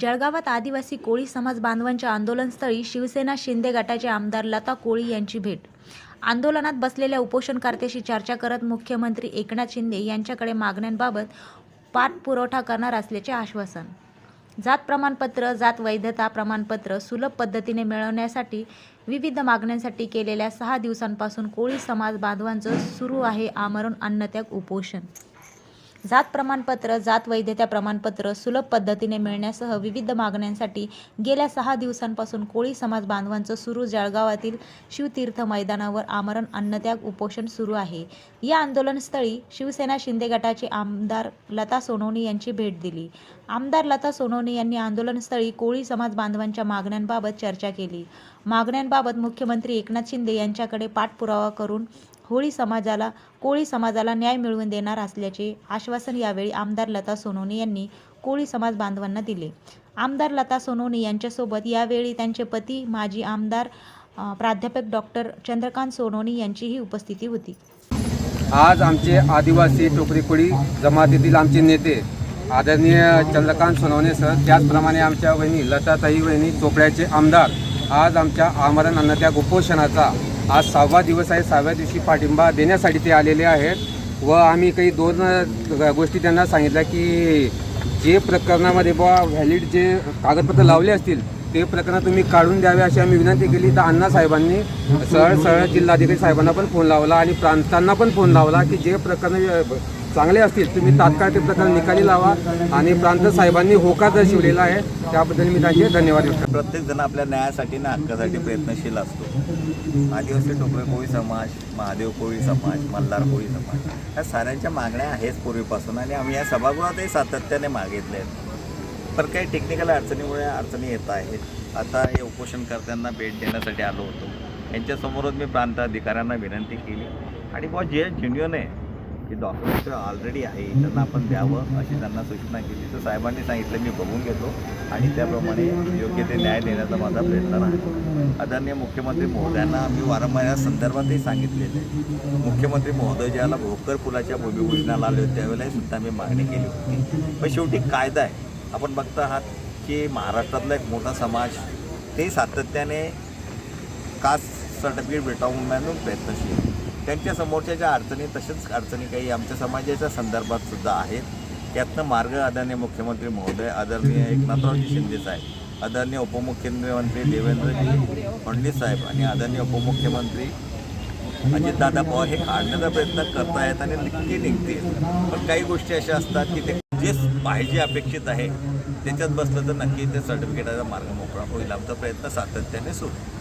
जळगावात आदिवासी कोळी समाज बांधवांच्या आंदोलनस्थळी शिवसेना शिंदे गटाचे आमदार लता कोळी यांची भेट. आंदोलनात बसलेल्या उपोषणकर्त्याशी चर्चा करत मुख्यमंत्री एकनाथ शिंदे यांच्याकडे मागण्यांबाबत पाठपुरवठा करणार असल्याचे आश्वासन. जात प्रमाणपत्र जात वैधता प्रमाणपत्र सुलभ पद्धतीने मिळवण्यासाठी विविध मागण्यांसाठी केलेल्या सहा दिवसांपासून कोळी समाज बांधवांचं सुरू आहे आमरण अन्नत्याग उपोषण. जात प्रमाणपत्र जात वैधता प्रमाणपत्र सुलभ पद्धतीने मिळण्यासह विविध मागण्यांसाठी गेल्या सहा दिवसांपासून कोळी समाज बांधवांचं सुरू जळगावातील शिवतीर्थ मैदानावर आमरण अन्नत्याग उपोषण सुरू आहे. या आंदोलनस्थळी शिवसेना शिंदे गटाचे आमदार लता सोनवणे यांची भेट दिली. आमदार लता सोनवणे यांनी आंदोलनस्थळी कोळी समाज बांधवांच्या मागण्यांबाबत चर्चा केली. मागण्यांबाबत मुख्यमंत्री एकनाथ शिंदे यांच्याकडे पाठपुरावा करून होळी समाजाला कोळी समाजाला न्याय मिळवून देणार असल्याचे आश्वासन यावेळी आमदार लता सोनवणे यांनी कोळी समाज बांधवांना दिले. आमदार लता सोनवणे यांच्यासोबत यावेळी त्यांचे पती माजी आमदार प्राध्यापक डॉक्टर चंद्रकांत सोनवणे यांचीही उपस्थिती होती. आज आमचे आदिवासी टोकरीकोळी जमातीतील आमचे नेते आदरणीय चंद्रकांत सोनवणे सर त्याचप्रमाणे आमच्या वहिनी लताताई वहिनी चोपड्याचे आमदार आज आमच्या आमरण अन्नत्याग उपोषणाचा आज सहावा दिवस आहे. सहाव्या दिवशी पाठिंबा देण्यासाठी ते आलेले आहेत. व आम्ही काही दोन गोष्टी त्यांना सांगितल्या की जे प्रकरणामध्ये बुवा व्हॅलिड जे कागदपत्र लावले असतील ते प्रकरण तुम्ही काढून द्यावे अशी आम्ही विनंती केली. तर अण्णा साहेबांनी सरळ सरळ जिल्हाधिकारी साहेबांना पण फोन लावला आणि प्रांतांना पण फोन लावला की जे प्रकरण चांगले असतील तुम्ही तात्काळ ते प्रकार निकाली लावा आणि प्रांत साहेबांनी होकार दर्शवलेला आहे त्याबद्दल मी त्यांचे धन्यवाद व्यक्त प्रत्येकजण प्रत्येक जण आपल्या न्यायासाठी ना हक्कासाठी प्रयत्नशील असतो. आदिवासी टोकरे कोळी समाज महादेव कोळी समाज मल्हार कोळी समाज ह्या साऱ्यांच्या मागण्या आहेच पूर्वीपासून आणि आम्ही या सभागृहातही सातत्याने मागितले आहेत. पण काही टेक्निकल अडचणीमुळे अडचणी येत आहेत. आता हे उपोषणकर्त्यांना भेट देण्यासाठी आलो होतो. यांच्यासमोरच मी प्रांत अधिकाऱ्यांना विनंती केली. आणि बुवा जे जेन्युअन आहे की डॉक्युमेंट ऑलरेडी आहे त्यांना आपण द्यावं अशी त्यांना सूचना केली. तर साहेबांनी सांगितलं मी बघून घेतो. आणि त्याप्रमाणे योग्य ते न्याय देण्याचा माझा प्रयत्न राहतो आदरणीय मुख्यमंत्री महोदयांना आम्ही वारंवार या संदर्भातही सांगितलेलं आहे. मुख्यमंत्री महोदय ज्याला भोकर पुलाच्या भूमिपूजनाला आले होते. त्यावेळेलाही सुद्धा मी मागणी केली होती. पण शेवटी कायदा आहे. आपण बघता आहात की महाराष्ट्रातला एक मोठा समाज ते सातत्याने कास्ट सर्टिफिकेट भेटावून म्हणून प्रयत्नशील. त्यांच्या समोरच्या ज्या अडचणी तसेच अडचणी काही आमच्या समाजाच्या संदर्भात सुद्धा आहेत. त्यातनं मार्ग आदरणीय मुख्यमंत्री महोदय आदरणीय एकनाथरावजी शिंदे साहेब आदरणीय उपमुख्यमंत्री देवेंद्रजी फडणवीस साहेब आणि आदरणीय उपमुख्यमंत्री अजितदादा पवार हे काढण्याचा प्रयत्न करतायत आणि नक्की निघतील. पण काही गोष्टी अशा असतात की ते जे पाहिजे अपेक्षित आहे त्याच्यात बसलं तर नक्की ते सर्टिफिकेटाचा मार्ग मोकळा होईल. आमचा प्रयत्न सातत्याने सुरू